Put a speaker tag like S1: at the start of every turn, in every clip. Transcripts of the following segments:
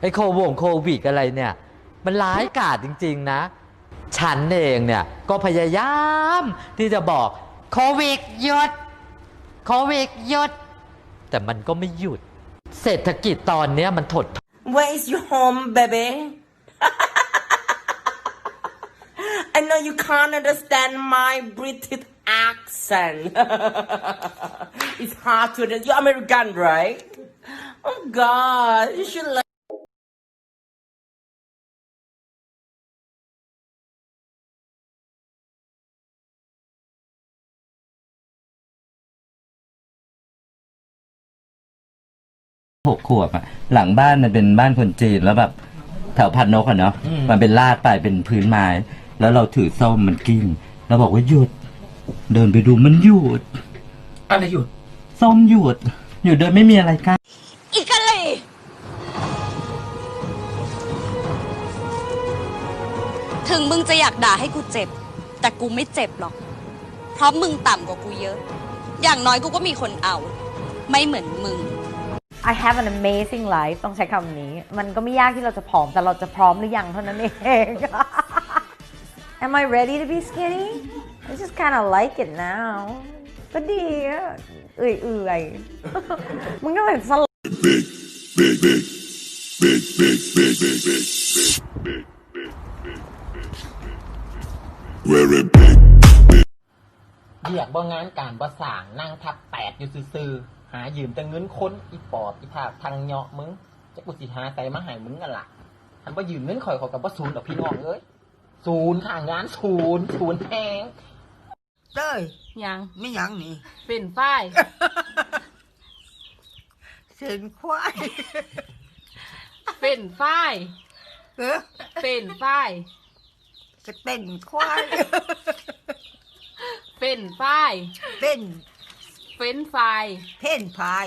S1: ไอ้โควงโควิดอะไรเนี่ย มันร้ายกาจจริง ๆ นะ ฉันเองเนี่ย ก็พยายามที่จะบอกโควิดหยุดโควิดหยุด แต่มันก็ไม่หยุด เศรษฐกิจตอนเนี้ยมันถด
S2: Where is your home, baby? I know you can't understand my British accent. it's hard to understand. You're American, right? Oh God, you should learn.
S1: หกขวบอะหลังบ้านมันเป็นบ้านคนจีนแล้วแบบแถวพันนกอะเนาะมันเป็นลาดไปเป็นพื้นไม้ แล้วเราถือส้มมันกิ้งแล้วบอกว่าหยุด เดินไปดูมันหยุด
S3: อะไรหยุด
S1: ส้มหยุดหยุดโดยไม่มีอะไรกั้น
S4: อีกะเลถึงมึงจะอยากด่าให้กูเจ็บ แต่กูไม่เจ็บหรอก เพราะมึงต่ำกว่ากูเยอะ อย่างน้อยกูก็มีคนเอา ไม่เหมือนมึง
S5: I have an amazing life ต้องใช้คำนี้ มันก็ไม่ยากที่เราจะผอม แต่เราจะพร้อมหรือยังเท่านั้นเอง Am I ready to be skinny I just kind of like it now ก็ดีอะเอื่อยเอ่ยๆมันก็เหมือนสลัด
S3: เรียกว่งานการประสางนั่งทับแปดอยู่ซื่อๆ หายืมแต่เงินค้นอีปอบอีผากทางเหยาะมึงจะกูสิหาใส่มาให้มึงกันล่ะทันว่ายืมเงินข่อยเขอกับว่าศูนย์ดอกพี่น้องเอ้ยศูนย์ห่างงานศูนย์ศูนย์แพง
S2: เต้ย
S6: ยัง
S2: ไม่ยังนี่
S6: เป็นฝ้าย
S2: เส้นควาย
S6: เป็นฝ้าย
S2: เออ
S6: เป็นฝ้าย
S2: จะเป็นควาย
S6: เป็นฝ้าย
S2: เป็น
S6: เฟ้นไฟาย
S2: เพ่นพาย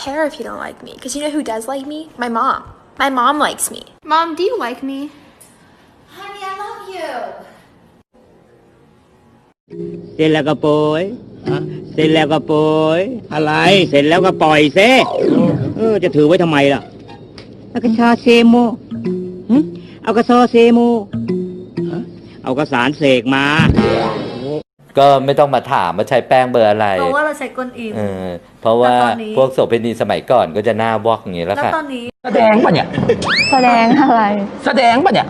S7: care if you don't like me because you know who does like me? My mom. My mom likes me.
S8: Mom, do you like me?
S7: Honey, I love you.
S9: เสร็จแล้วก็โปรยเสร็จแล้วก็โปรยอะไร เสร็จแล้วก็ปล่อยเซเออ จะถือไว้ทำไมล่ะเอากระชาเซโมหึเอากระซอเซโมฮะเอากระสารเสกมา
S1: ก็ไม่ต้องมาถามว่าใช้แป้งเบอร์อะไร
S5: เพราะว่าเราใช้ก้นอิน
S1: เออเพราะว่า
S5: แล้วตอนนี้
S1: พวกโสเภณีสมัยก่อนก็จะหน้าวอกอย่างนี้แล้ว
S5: แล้ว
S1: ค่ะ
S5: ตอนนี้
S3: แสดงปะเนี่ย
S10: แสดงอะไร
S3: แสดงปะเนี่ย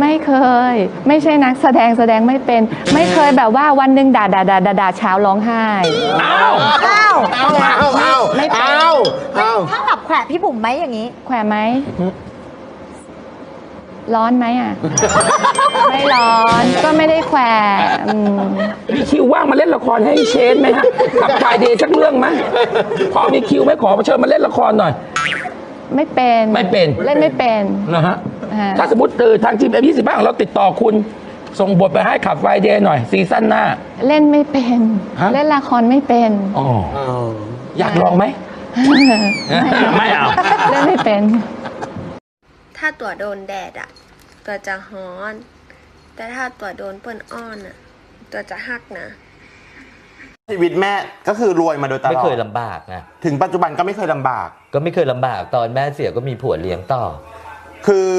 S10: ไม่เคย ไม่ใช่นักแสดงแสดงไม่เป็น ไม่เคยแบบว่าวันหนึ่งด่าด่าด่าด่าด่าเช้าร้องไห้
S3: อ้าวอ้าวอ้าวอ้าวอ้าว
S10: ไม่เป็น
S3: อ้าวอ้าว
S5: ถ้าแบบแขวะพี่บุ๋มไหมอย่างนี้
S10: แขวะไหม ร้อนไหมอะ ไม่ร้อนก็ไม่ได้แขวะอืม
S3: มีคิวว่างมาเล่นละครให้เชนไหมฮะกับฟายเดย์สักเรื่องไหมพอมีคิวไหมขอเชิญมาเล่นละครหน่อย
S10: ไม่เป็น
S3: ไม่เป็น
S10: เล่นไม่เป็น
S3: นะฮะ
S10: อ่า
S3: ถ้าสมมติเออทางทีมเอ็มยี่สิบบ้างเราติดต่อคุณ ส่งบทไปให้ขับไฟเดย์หน่อยซีซั่นหน้า
S10: เล่นไม่เป็น
S3: ฮะ
S10: เล่นละครไม่เป็น
S3: อ๋ออยากลองไหม ไม่เอา
S10: เล่นไม่เป็น
S7: ถ้าตัวโดนแดดอะตัวจะฮ้อน แต่ถ้าตัวโดนเปิ้นอ้อนอะตัวจะหักนะ
S11: ชีวิตแม่ก็คือรวยมาโดยตลอด
S1: ไม่เคยลำบากนะ
S11: ถึงปัจจุบันก็ไม่เคยลำบาก
S1: ก็ไม่เคยลำบากตอนแม่เสียก็มีผัวเลี้ยงต่อ
S11: คือ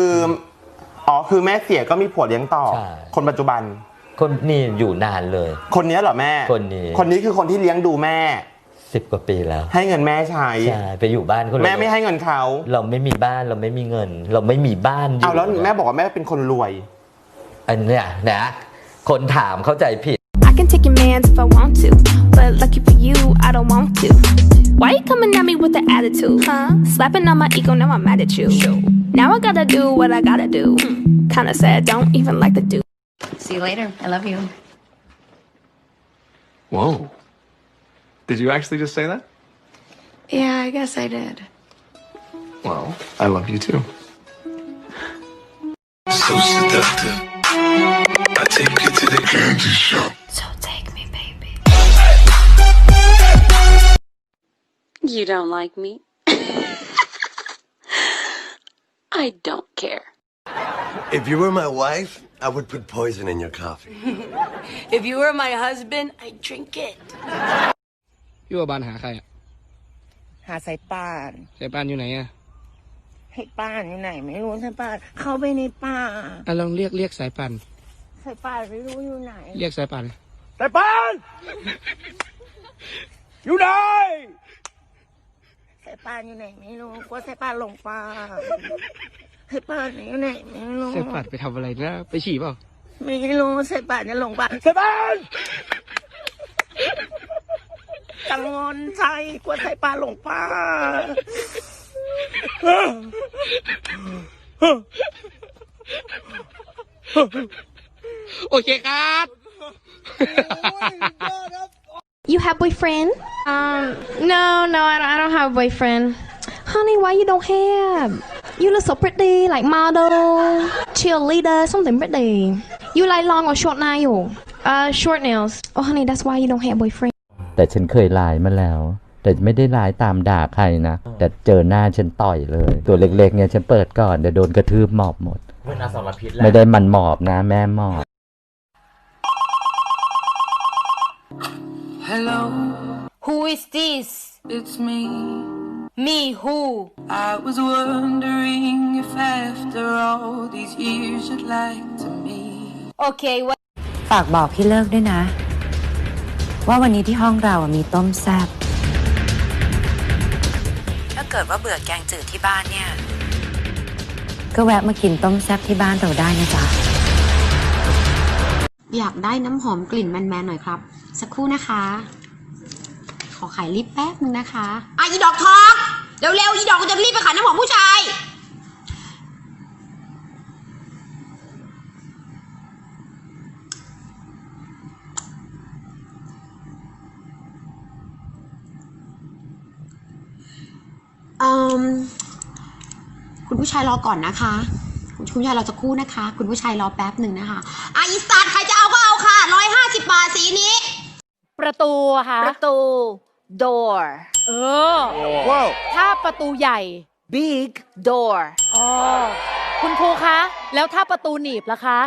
S11: อ๋อคือแม่เสียก็มีผัวเลี้ยงต่อ
S1: ใช่
S11: คนปัจจุบัน
S1: คนนี่อยู่นานเลย
S11: คนนี้เหรอแม่
S1: คนนี้
S11: คนนี้คือคนที่เลี้ยงดูแม่
S1: สิบกว่าปีแล้ว
S11: ให้เงินแม่ใช้
S1: ใช่ไปอยู่บ้านเขาเลย
S11: แม่ไม่ให้เงินเขา
S1: เราไม่มีบ้านเราไม่มีเงิน เราไม่มีบ้านอยู่
S11: เอาแล้วแม่บอกว่าแม่เป็นคนรวย
S1: อันเนี้ยนะคนถามเข้าใจผิด
S8: I can take your mans if I want to, but lucky for you, I don't want to. Why you coming at me with the attitude? Huh? Slapping on my ego, now I'm mad at you. Now I gotta do what I gotta do. Hmm. Kinda sad, don't even like the dude.
S4: See you later. I love you.
S12: Whoa. Did you actually just say that?
S7: Yeah, I guess I did.
S12: Well, I love you too.
S8: So seductive. I take me, baby.
S13: You don't like me? I don't care.
S14: If you were my wife, I would put poison in your coffee.
S13: If you were my husband, I'd drink it.
S15: พี่ว่าบานหาใครอะ
S16: หาสายป่าน
S15: สายปานอยู่ไหนอะ
S16: ให้ป่านอยู่ไหน ไม่รู้สายป่านเข้าไปในป่า
S15: อะลองเรียกเรียกสายปาน
S16: สายป่านไม่รู้อยู่ไหน
S15: เรียกสายปาน
S16: สายป่านอยู่ไหน สายป่านอยู่ไหนไม่รู้กลัวสายป่านหลงป่าสายป่านอยู่ไหนไม่รู้
S15: สายปานไปทำอะไรนะ ไปฉี่เปล่า
S16: ไม่รู้สายป่านจะหลงป่าสายป่านกังวลใจกลัวสายป่านหลงป่า
S15: โอเคครับ
S17: You have boyfriend? Um, no, no, I don't, I don't have a boyfriend. Honey, why you don't have? You look so pretty, like model, cheerleader, something pretty. You like long or short nail? Uh, short nails. Oh, honey, that's why you don't have boyfriend.
S1: แต่ฉันเคยไลน์มาแล้ว แต่ไม่ได้ไลน์ตามด่าใครนะ แต่เจอหน้าฉันต่อยเลย ตัวเล็กๆเนี่ยฉันเปิดก่อนเดี๋ยวโดนกระทืบหมอบหมด
S3: เว้นอสรพิษ
S1: ไม่ได้มันหมอบนะ แม่หมอบ
S18: Hello,
S19: Who is this?
S18: it's me.
S19: Me who?
S18: I was wondering if after all these years you'd like to meet.
S19: Okay, what?
S20: ฝากบอกพี่เลิกด้วยนะ ว่าวันนี้ที่ห้องเราอะมีต้มแซ่บถ้าเกิดว่าเบื่อแกงจืดที่บ้านเนี่ย ก็แวะมากินต้มแซ่บที่บ้านเราได้นะจ๊ะ
S21: อยากได้น้ำหอมกลิ่นแมนๆหน่อยครับ สักครู่นะคะ ขอขายลิปแป๊บนึงนะคะอะอีดอกทองเร็วๆอีดอกกูจะรีบไปขายน้ำหอมผู้ชายเอ่มคุณผู้ชายรอก่อนนะคะ คุณผู้ชายรอจะครู่นะคะ คุณผู้ชายรอแป๊บหนึ่งนะคะอะอีสัตว์ใครจะเอาก็เอาค่ะร้อยห้าสิบบาทสีนี้
S22: ประตูอะคะ
S19: ประตู door
S22: เออถ้าประตูใหญ่
S19: big door
S22: อ๋อ คุณครูคะ แล้วถ้าประตูหนีบล่ะคะ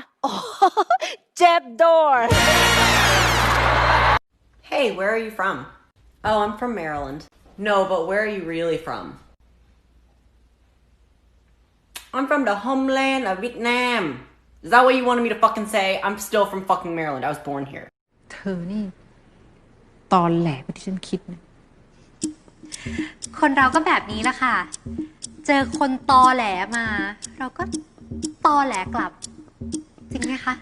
S19: jet door
S23: Hey, where are you from? Oh, I'm from Maryland. No, but where are you really from? I'm from the homeland of Vietnam. Is that what you wanted me to fucking say? I'm still from fucking Maryland. I was born here.
S20: เธอนี่ตอนแหลกที่ฉันคิดนะ
S5: คนเราก็แบบนี้แหละค่ะ เจอคนตอแหลมา เราก็ตอแหลกลับ จริงไหมคะ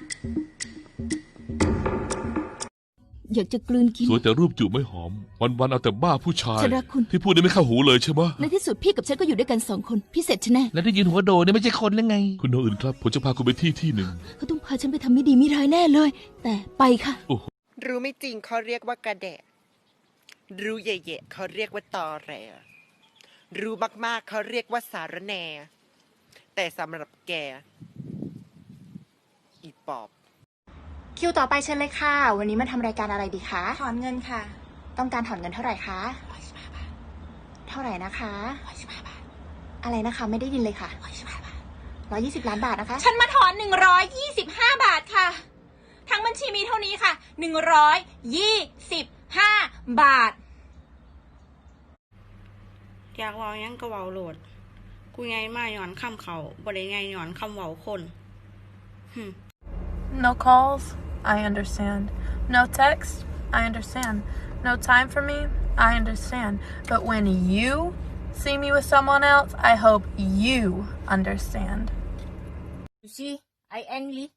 S6: อยากจะกลืนกิน
S24: สวยแต่รูปจูบไม่หอม วันๆเอาแต่บ้าผู้ชาย
S6: ฉันรักคุณ
S24: ที่พูดได้ไม่เข้าหูเลยใช่ไหม
S6: ในที่สุดพี่กับฉันก็อยู่ด้วยกันสองคนพี่เสร็จฉันแน่
S24: แล้วได้ยินหัวโดเนี่ยไม่ใช่คนหรือไง คุณโนอื่นครับผมจะพาคุณไปที่ที่หนึ่ง
S6: เขาต้องพาฉันไปทำไม่ดีไม่ร้ายแน่เลย แต่ไปค่ะ
S16: รู้ไม่จริงเขาเรียกว่ากระแดะ รู้เย่ๆเขาเรียกว่าตอแหลรู้มากๆเขาเรียกว่าสารแหนแต่สำหรับแก อีปอบ
S12: คิวต่อไปเชิญเลยค่ะ วันนี้มาทำรายการอะไรดีคะ ถอนเงินค่ะ ต้องการถอนเงินเท่าไหร่คะเท่าไหร่นะคะอะไรนะคะ ไม่ได้ยินเลยค่ะร้อยยี่สิบล้านบาทนะคะ
S8: ฉันมาถอน125บาทค่ะ ทั้งบัญชีมีเท่านี้ค่ะ125บาท
S25: อยากเว้าหยังก็เว้าโลด กูไงมาย้อนคำเขาบ่ได้ไงย้อนคำเว้าคนหึ
S26: No calls? I understand. No text? I understand. No time for me? I understand. But when you see me with someone else, I hope you understand.
S27: You see, I angry.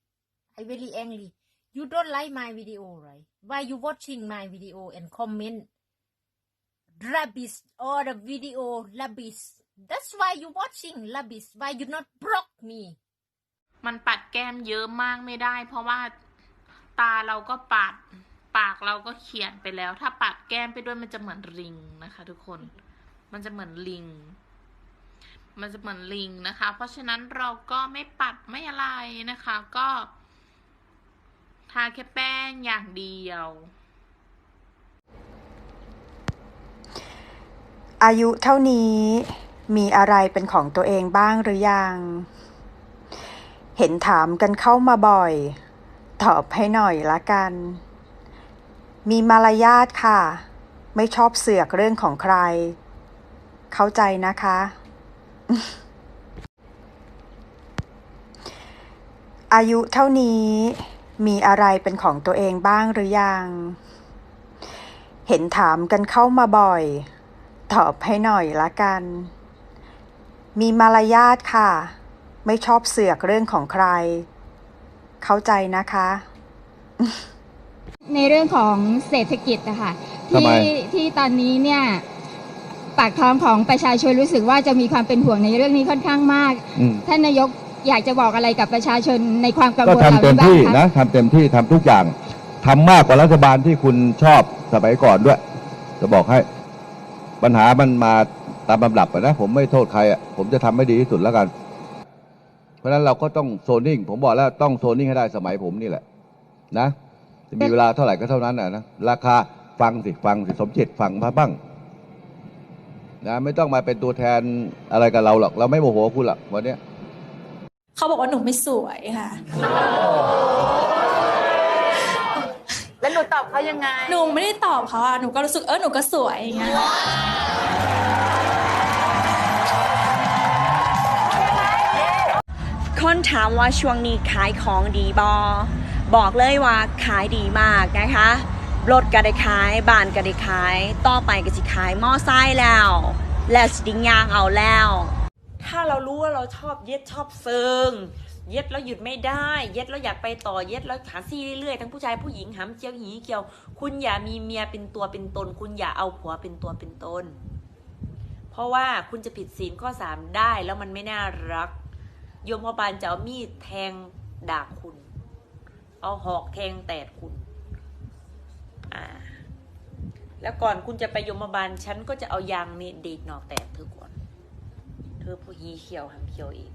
S27: I very angry. You don't like my video, right? Why you watching my video and comment rubbish or the video rubbish? That's why you watching rubbish. Why you not block me?
S28: มันปัดแก้มเยอะมากไม่ได้ เพราะว่า ตาเราก็ปัดปากเราก็เขียนไปแล้ว ถ้าปัดแก้มไปด้วยมันจะเหมือนลิงนะคะ ทุกคน มันจะเหมือนลิง มันจะเหมือนลิงนะคะ เพราะฉะนั้นเราก็ไม่ปัดไม่อะไรนะคะ ก็ทาแค่แป้งอย่างเดียว
S29: อายุเท่านี้มีอะไรเป็นของตัวเองบ้างหรือยัง เห็นถามกันเข้ามาบ่อย ตอบให้หน่อยละกัน มีมารยาทค่ะ ไม่ชอบเสือกเรื่องของใคร เข้าใจนะคะ อายุเท่านี้มีอะไรเป็นของตัวเองบ้างหรือยัง เห็นถามกันเข้ามาบ่อย ตอบให้หน่อยละกัน มีมารยาทค่ะ ไม่ชอบเสือกเรื่องของใคร เข้าใจนะคะ
S30: ในเรื่องของเศรษฐกิจนะคะ
S31: ทำไม
S30: ที่ที่ตอนนี้เนี่ยปากท้องของประชาชนรู้สึกว่าจะมีความเป็นห่วงในเรื่องนี้ค่อนข้างมาก
S31: อืม
S30: ท่านนายกอยากจะบอกอะไรกับประชาชนในความกัง
S31: ก็
S30: วลเห
S31: ทำ
S30: ล่า
S31: เต็ม
S30: นี้บ้าง
S31: ที่
S30: คะ
S31: นะทำเต็มที่ทำทุกอย่างทำมากกว่ารัฐบาลที่คุณชอบสมัยก่อนด้วย จะบอกให้ปัญหามันมาตามลำดับอะนะ ผมไม่โทษใครอะผมจะทำให้ดีที่สุดแล้วกัน เพราะฉะนั้นเราก็ต้องโซนนิ่ง ผมบอกแล้วต้องโซนนิ่งให้ได้สมัยผมนี่แหละนะจะมีเวลาเท่าไหร่ก็เท่านั้นอะนะราคาฟังสิฟังสิสมจิตฟังมาบ้างนะไม่ต้องมาเป็นตัวแทนอะไรกับเราหรอก เราไม่โมโหคุณหรอกวันเนี้ย
S8: เขาบอกว่าหนูไม่สวยค่ะ
S22: แล้วหนูตอบเขายังไง
S8: หนูไม่ได้ตอบเขาอะหนูก็รู้สึกเออหนูก็สวยอย่างเงี้ย
S32: คนถามว่าช่วงนี้ขายของดีบอบอกเลยว่าขายดีมากนะคะรถก็ได้ขายบ้านก็ได้ขาย ต่อไปก็สิขายมอไซค์แล้ว และสติงยางเอาแล้ว
S33: ถ้าเรารู้ว่าเราชอบเย็ดชอบเซิง เย็ดแล้วหยุดไม่ได้ เย็ดแล้วอยากไปต่อเย็ดแล้วหาซี่เรื่อยๆทั้งผู้ชายผู้หญิงหำเจียวหีเกี่ยว คุณอย่ามีเมียเป็นตัวเป็นตน คุณอย่าเอาผัวเป็นตัวเป็นตน เพราะว่าคุณจะผิดศีลข้อสามได้แล้วมันไม่น่ารัก โยมพบาลจะเอามีดแทงดาบคุณ เอาหอกแทงแตดคุณอ่าแล้วก่อนคุณจะไปโยมบาลฉันก็จะเอายางนี่ดีดหนอกแตกเธอก่อน เธอผู้หีเขียวหำเขียวอีก